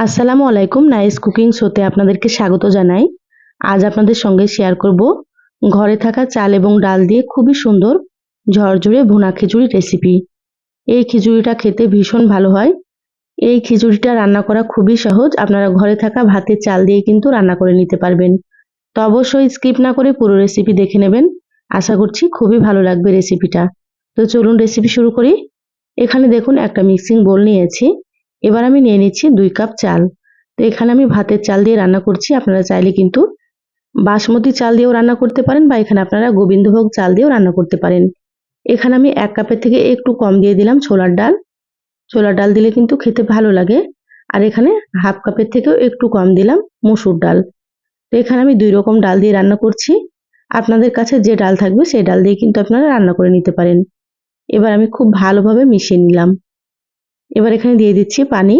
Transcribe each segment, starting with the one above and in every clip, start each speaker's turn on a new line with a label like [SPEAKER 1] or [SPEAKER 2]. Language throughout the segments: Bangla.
[SPEAKER 1] আসসালামু আলাইকুম নাইস কুকিং শোতে আপনাদেরকে স্বাগত জানাই। আজ আপনাদের সঙ্গে শেয়ার করব ঘরে থাকা চাল এবং ডাল দিয়ে খুবই সুন্দর ঝরঝরে ভুনা খিচুড়ি রেসিপি এই খিচুড়িটা খেতে ভীষণ ভালো হয়। এই খিচুড়িটা রান্না করা খুবই সহজ। আপনারা ঘরে থাকা ভাতের চাল দিয়ে কিন্তু রান্না করে নিতে পারবেন। তো অবশ্যই স্কিপ না করে পুরো রেসিপি দেখে নেবেন। আশা করছি খুবই ভালো লাগবে রেসিপিটা তো চলুন রেসিপি শুরু করি। এখানে দেখুন একটা মিক্সিং বোল নিয়েছি। এবার আমি নিয়ে নিচ্ছি দুই কাপ চাল। তো এখানে আমি ভাতের চাল দিয়ে রান্না করছি। আপনারা চাইলে কিন্তু বাসমতি চাল দিয়েও রান্না করতে পারেন বা এখানে আপনারা গোবিন্দভোগ চাল দিয়েও রান্না করতে পারেন। এখানে আমি এক কাপের থেকে একটু কম দিয়ে দিলাম ছোলার ডাল। ছোলার ডাল দিলে কিন্তু খেতে ভালো লাগে। আর এখানে হাফ কাপের থেকেও একটু কম দিলাম মসুর ডাল। তো এখানে আমি দুই রকম ডাল দিয়ে রান্না করছি। আপনাদের কাছে যে ডাল থাকবে সেই ডাল দিয়ে কিন্তু আপনারা রান্না করে নিতে পারেন। এবার আমি খুব ভালোভাবে মিশিয়ে নিলাম। এবার এখানে দিয়ে দিচ্ছি পানি।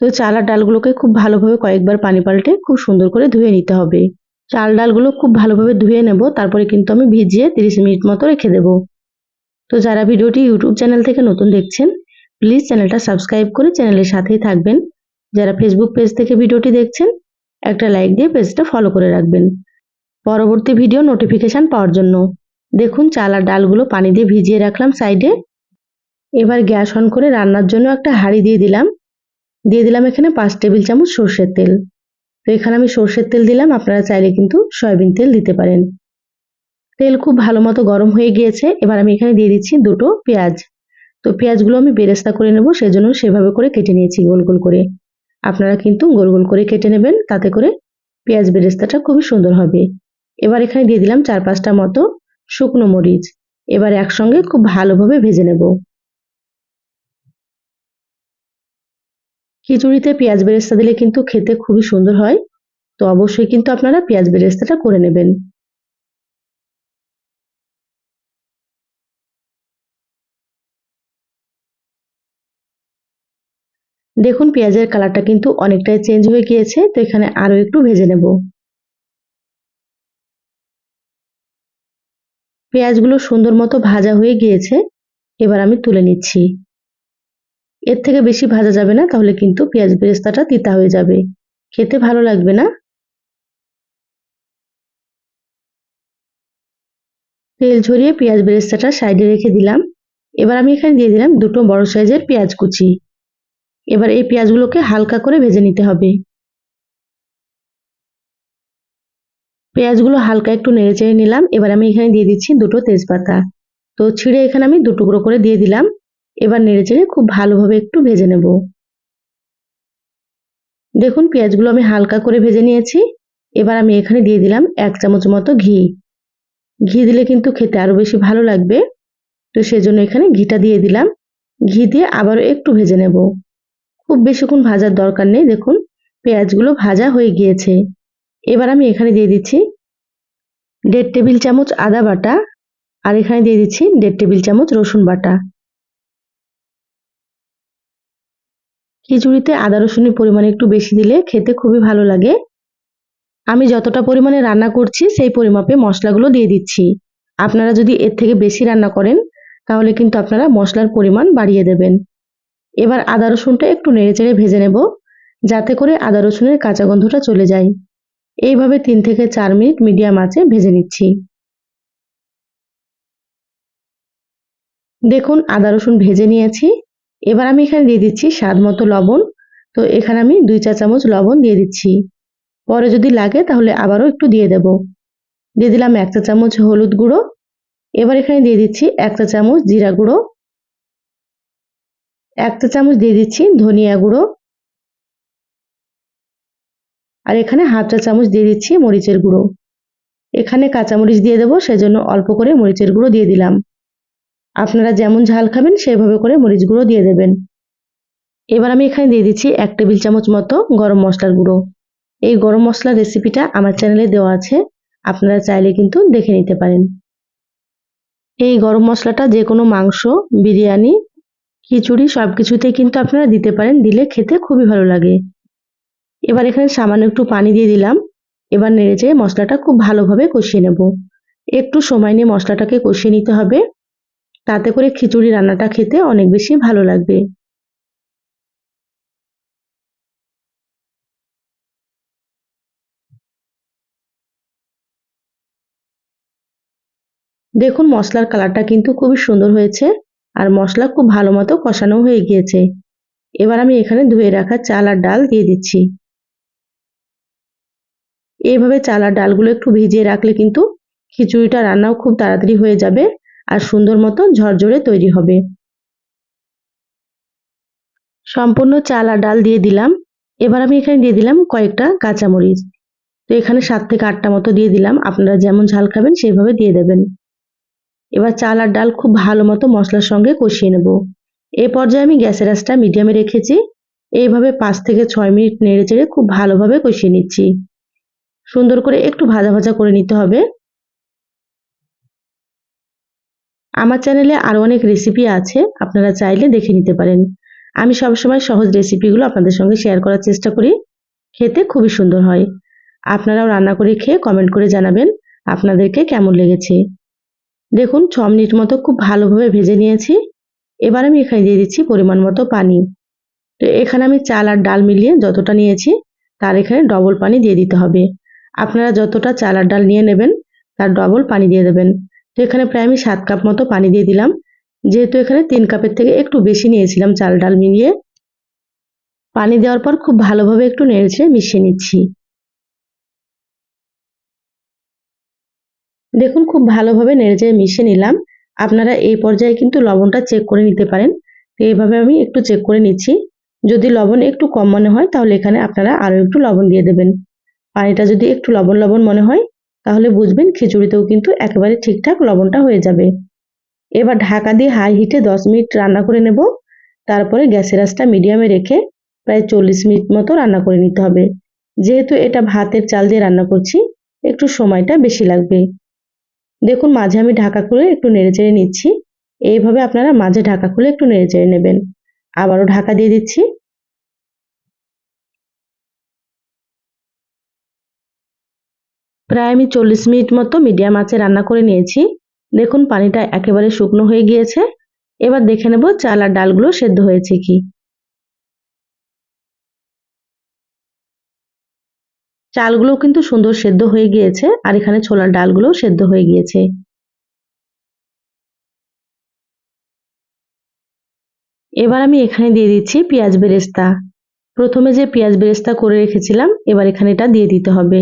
[SPEAKER 1] তো চাল আর ডালগুলোকে খুব ভালোভাবে কয়েকবার পানি পাল্টে খুব সুন্দর করে ধুয়ে নিতে হবে। চাল ডালগুলো খুব ভালোভাবে ধুয়ে নেব, তারপরে কিন্তু আমি ভিজিয়ে তিরিশ মিনিট মতো রেখে দেব। তো যারা ভিডিওটি ইউটিউব চ্যানেল থেকে নতুন দেখছেন, প্লিজ চ্যানেলটা সাবস্ক্রাইব করে চ্যানেলের সাথেই থাকবেন। যারা ফেসবুক পেজ থেকে ভিডিওটি দেখছেন, একটা লাইক দিয়ে পেজটা ফলো করে রাখবেন। পরবর্তী ভিডিও নোটিফিকেশান পাওয়ার জন্য। দেখুন, চাল আর ডালগুলো পানি দিয়ে ভিজিয়ে রাখলাম সাইডে। এবার গ্যাস অন করে রান্নার জন্য একটা হাঁড়ি দিয়ে দিলাম। দিয়ে দিলাম এখানে পাঁচ টেবিল চামচ সর্ষের তেল। তো এখানে আমি সর্ষের তেল দিলাম, আপনারা চাইলে কিন্তু সয়াবিন তেল দিতে পারেন। তেল খুব ভালো মতো গরম হয়ে গিয়েছে, এবার আমি এখানে দিয়ে দিচ্ছি দুটো পেঁয়াজ। তো পেঁয়াজগুলো আমি বেরেস্তা করে নেব, সেজন্য সেভাবে করে কেটে নিয়েছি গোল গোল করে। আপনারা কিন্তু গোল গোল করে কেটে নেবেন, তাতে করে পেঁয়াজ বেরেস্তাটা খুবই সুন্দর হবে। এবার এখানে দিয়ে দিলাম চার পাঁচটা মতো শুকনো মরিচ। এবার একসঙ্গে খুব ভালোভাবে ভেজে নেব। খিচুড়িতে পেঁয়াজ বেরেস্তা দিলে কিন্তু খেতে খুবই সুন্দর হয়। তো অবশ্যই কিন্তু আপনারা পেঁয়াজ বেরেস্তাটা করে নেবেন। দেখুন, পেঁয়াজের কালারটা কিন্তু অনেকটাই চেঞ্জ হয়ে গিয়েছে। তো এখানে আরও একটু ভেজে নেব। পেঁয়াজগুলো সুন্দর মতো ভাজা হয়ে গিয়েছে। এবার আমি তুলে নিচ্ছি। এর থেকে বেশি ভাজা যাবে না, তাহলে কিন্তু পেঁয়াজ বেরেস্তাটা তিতা হয়ে যাবে। খেতে ভালো লাগবে না? তেল ঝরিয়ে পেঁয়াজ বেরেস্তাটা সাইডে রেখে দিলাম। এবার আমি এখানে দিয়ে দিলাম দুটো বড় সাইজের পেঁয়াজ কুচি। এবার এই পেঁয়াজগুলোকে হালকা করে ভেজে নিতে হবে। পেঁয়াজগুলো হালকা একটু নেড়ে চেড়ে নিলাম। এবার আমি এখানে দিয়ে দিচ্ছি দুটো তেজপাতা। তো ছিঁড়ে এখানে আমি দু টুকরো করে দিয়ে দিলাম। এবার নেড়ে চেড়ে খুব ভালোভাবে একটু ভেজে নেব। দেখুন, পেঁয়াজগুলো আমি হালকা করে ভেজে নিয়েছি। এবার আমি এখানে দিয়ে দিলাম এক চামচ মতো ঘি। ঘি দিলে কিন্তু খেতে আরও বেশি ভালো লাগবে। তো সেজন্য এখানে ঘিটা দিয়ে দিলাম। ঘি দিয়ে আবারও একটু ভেজে নেব। খুব বেশিক্ষণ ভাজার দরকার নেই। দেখুন, পেঁয়াজগুলো ভাজা হয়ে গিয়েছে। এবার আমি এখানে দিয়ে দিচ্ছি দেড় টেবিল চামচ আদা বাটা। আর এখানে দিয়ে দিচ্ছি দেড় টেবিল চামচ রসুন বাটা। খিচুড়িতে আদা রসুনের পরিমাণ একটু বেশি দিলে খেতে খুবই ভালো লাগে। আমি যতটা পরিমাণে রান্না করছি, সেই পরিমাপে মশলাগুলো দিয়ে দিচ্ছি। আপনারা যদি এর থেকে বেশি রান্না করেন, তাহলে কিন্তু আপনারা মশলার পরিমাণ বাড়িয়ে দেবেন। এবার আদা রসুনটা একটু নেড়েচেড়ে ভেজে নেব, যাতে করে আদা রসুনের কাঁচা গন্ধটা চলে যায়। এইভাবে তিন থেকে চার মিনিট মিডিয়াম আঁচে ভেজে নিচ্ছি। দেখুন, আদা রসুন ভেজে নিয়েছি। এবার আমি এখানে দিয়ে দিচ্ছি স্বাদ মতো লবণ। তো এখানে আমি দুই চা চামচ লবণ দিয়ে দিচ্ছি। পরে যদি লাগে তাহলে আবারও একটু দিয়ে দেব। দিয়ে দিলাম এক চা চামচ হলুদ গুঁড়ো। এবার এখানে দিয়ে দিচ্ছি এক চা চামচ জিরা গুঁড়ো। এক চা চামচ দিয়ে দিচ্ছি ধনিয়া গুঁড়ো। আর এখানে হাফ চা চামচ দিয়ে দিচ্ছি মরিচের গুঁড়ো। এখানে কাঁচামরিচ দিয়ে দেবো, সেজন্য অল্প করে মরিচের গুঁড়ো দিয়ে দিলাম। আপনারা যেমন ঝাল খাবেন, সেভাবে করে মরিচ গুঁড়ো দিয়ে দেবেন। এবার আমি এখানে দিয়ে দিচ্ছি এক টেবিল চামচ মতো গরম মশলার গুঁড়ো। এই গরম মশলার রেসিপিটা আমার চ্যানেলে দেওয়া আছে। আপনারা চাইলে কিন্তু দেখে নিতে পারেন। এই গরম মশলাটা যে কোনো মাংস, বিরিয়ানি, খিচুড়ি সব কিছুতেই কিন্তু আপনারা দিতে পারেন। দিলে খেতে খুবই ভালো লাগে। এবার এখানে সামান্য একটু পানি দিয়ে দিলাম। এবার নেড়ে চেড়ে মশলাটা খুব ভালোভাবে কষিয়ে নেব। একটু সময় নিয়ে মশলাটাকে কষিয়ে নিতে হবে। তাতে করে খিচুড়ি রান্নাটা খেতে অনেক বেশি ভালো লাগবে। দেখুন, মশলার কালারটা কিন্তু খুবই সুন্দর হয়েছে আর মশলা খুব ভালো মতো কষানো হয়ে গিয়েছে। এবার আমি এখানে ধুয়ে রাখা চাল আর ডাল দিয়ে দিচ্ছি। এইভাবে চাল আর ডালগুলো একটু ভিজিয়ে রাখলে কিন্তু খিচুড়িটা রান্নাও খুব তাড়াতাড়ি হয়ে যাবে। আর সুন্দর মতো ঝরঝরে তৈরি হবে। সম্পূর্ণ চাল আর ডাল দিয়ে দিলাম। এবার আমি এখানে দিয়ে দিলাম কয়েকটা কাঁচামরিচ। তো এখানে সাত থেকে আটটা মতো দিয়ে দিলাম। আপনারা যেমন ঝাল খাবেন সেইভাবে দিয়ে দেবেন। এবার চাল আর ডাল খুব ভালো মতো মশলার সঙ্গে কষিয়ে নেব। এ পর্যায়ে আমি গ্যাসের আঁচটা মিডিয়ামে রেখেছি। এইভাবে পাঁচ থেকে ছয় মিনিট নেড়ে চেড়ে খুব ভালোভাবে কষিয়ে নিচ্ছি। সুন্দর করে একটু ভাজা ভাজা করে নিতে হবে। আমার চ্যানেলে আরও অনেক রেসিপি আছে, আপনারা চাইলে দেখে নিতে পারেন। আমি সবসময় সহজ রেসিপিগুলো আপনাদের সঙ্গে শেয়ার করার চেষ্টা করি, খেতে খুবই সুন্দর হয়। আপনারাও রান্না করে খেয়ে কমেন্ট করে জানাবেন আপনাদেরকে কেমন লেগেছে। দেখুন, ছ মিনিট মতো খুব ভালোভাবে ভেজে নিয়েছি। এবার আমি এখানে দিয়ে দিচ্ছি পরিমাণ মতো পানি। তো এখানে আমি চাল আর ডাল মিলিয়ে যতটা নিয়েছি, তার এখানে ডবল পানি দিয়ে দিতে হবে। আপনারা যতটা চাল আর ডাল নিয়ে নেবেন, তার ডবল পানি দিয়ে দেবেন। তো এখানে প্রায় আমি সাত কাপ মতো পানি দিয়ে দিলাম। যেহেতু এখানে তিন কাপের থেকে একটু বেশি নিয়েছিলাম চাল ডাল মিলিয়ে। পানি দেওয়ার পর খুব ভালোভাবে একটু নেড়েছে মিশিয়ে নিচ্ছি। দেখুন, খুব ভালোভাবে নেড়েচেড়ে মিশিয়ে নিলাম। আপনারা এই পর্যায়ে কিন্তু লবণটা চেক করে নিতে পারেন। তো এইভাবে আমি একটু চেক করে নিচ্ছি। যদি লবণ একটু কম মনে হয়, তাহলে এখানে আপনারা আরও একটু লবণ দিয়ে দেবেন। পানিটা যদি একটু লবণ লবণ মনে হয় তাহলে বুঝবেন খিচুড়িতেও কিন্তু একেবারে ঠিকঠাক লবণটা হয়ে যাবে। এবার ঢাকা দিয়ে হাই হিটে দশ মিনিট রান্না করে নেব। তারপরে গ্যাসের আঁচটা মিডিয়ামে রেখে প্রায় চল্লিশ মিনিট মতো রান্না করে নিতে হবে। যেহেতু এটা ভাতের চাল দিয়ে রান্না করছি, একটু সময়টা বেশি লাগবে। দেখুন মাঝে আমি ঢাকা খুলে একটু নেড়ে চেড়ে নিচ্ছি। এইভাবে আপনারা মাঝে ঢাকা খুলে একটু নেড়ে চেড়ে নেবেন। আবারও ঢাকা দিয়ে দিচ্ছি। প্রায় আমি চল্লিশ মিনিট মতো মিডিয়াম আঁচে রান্না করে নিয়েছি। দেখুন, পানিটা একেবারে শুকনো হয়ে গিয়েছে। এবার দেখে নেব চাল আর ডালগুলো সেদ্ধ হয়েছে কি। চালগুলো কিন্তু সুন্দর সেদ্ধ হয়ে গিয়েছে আর এখানে ছোলার ডালগুলো সেদ্ধ হয়ে গিয়েছে। এবার আমি এখানে দিয়ে দিচ্ছি পেঁয়াজ বেরেস্তা। প্রথমে যে পেঁয়াজ বেরেস্তা করে রেখেছিলাম, এবার এখানে এটা দিয়ে দিতে হবে।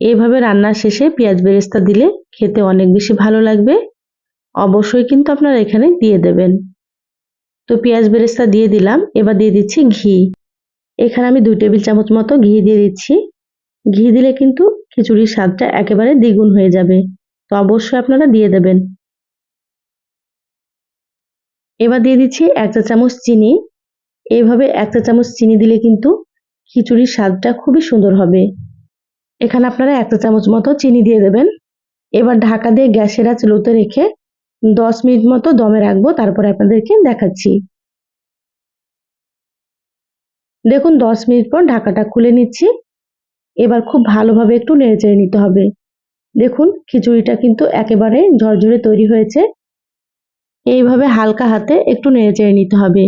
[SPEAKER 1] এইভাবে রান্নার শেষে পেঁয়াজ বেরেস্তা দিলে খেতে অনেক বেশি ভালো লাগবে। অবশ্যই কিন্তু আপনারা এখানে দিয়ে দেবেন। তো পেঁয়াজ বেরেস্তা দিয়ে দিলাম, এবার দিয়ে দিচ্ছি ঘি। এখানে আমি দুই টেবিল চামচ মতো ঘি দিয়ে দিচ্ছি। ঘি দিলে কিন্তু খিচুড়ির স্বাদটা একেবারে দ্বিগুণ হয়ে যাবে। তো অবশ্যই আপনারা দিয়ে দেবেন। এবার দিয়ে দিচ্ছি এক চা চামচ চিনি। এইভাবে এক চা চামচ চিনি দিলে কিন্তু খিচুড়ির স্বাদটা খুবই সুন্দর হবে। এখানে আপনারা এক চামচ মতো চিনি দিয়ে দেবেন। এবার ঢাকা দিয়ে গ্যাসের আঁচ লোতে রেখে দশ মিনিট মতো দমে রাখব, তারপরে আপনাদেরকে দেখাচ্ছি। দেখুন, দশ মিনিট পর ঢাকাটা খুলে নিচ্ছি। এবার খুব ভালোভাবে একটু নেড়েচেড়ে নিতে হবে। দেখুন, খিচুড়িটা কিন্তু একেবারে ঝরঝরে তৈরি হয়েছে। এইভাবে হালকা হাতে একটু নেড়েচেড়ে নিতে হবে।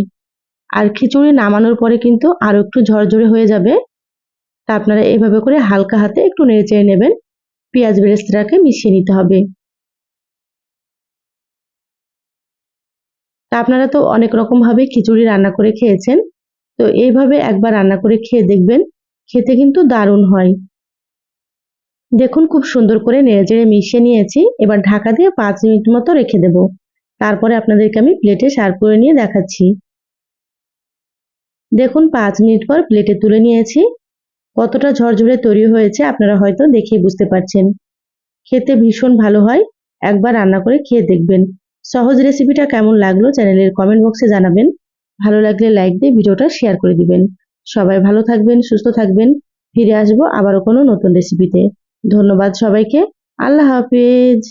[SPEAKER 1] আর খিচুড়ি নামানোর পরে কিন্তু আরও একটু ঝরঝরে হয়ে যাবে। তা আপনারা এইভাবে করে হালকা হাতে একটু নেড়েচেড়ে নেবেন। পেঁয়াজ বেরেস্তাটাকে মিশিয়ে নিতে হবে। তা আপনারা তো অনেক রকমভাবে খিচুড়ি রান্না করে খেয়েছেন। তো এইভাবে একবার রান্না করে খেয়ে দেখবেন, খেতে কিন্তু দারুণ হয়। দেখুন খুব সুন্দর করে নেড়েচেড়ে মিশিয়ে নিয়েছি। এবার ঢাকা দিয়ে পাঁচ মিনিট মতো রেখে দেব। তারপরে আপনাদেরকে আমি প্লেটে সার্ভ করে নিয়ে দেখাচ্ছি। দেখুন পাঁচ মিনিট পর প্লেটে তুলে নিয়েছি। কতটা ঝরঝরে তৈরি হয়েছে আপনারা হয়তো দেখেই বুঝতে পারছেন। খেতে ভীষণ ভালো হয়, একবার রান্না করে খেয়ে দেখবেন। সহজ রেসিপিটা কেমন লাগল চ্যানেলের কমেন্ট বক্সে জানাবেন। ভালো লাগলে লাইক দিয়ে ভিডিওটা শেয়ার করে দিবেন। সবাই ভালো থাকবেন, সুস্থ থাকবেন। ফিরে আসব আবারও কোনো নতুন রেসিপিতে ধন্যবাদ সবাইকে। আল্লাহ হাফিজ।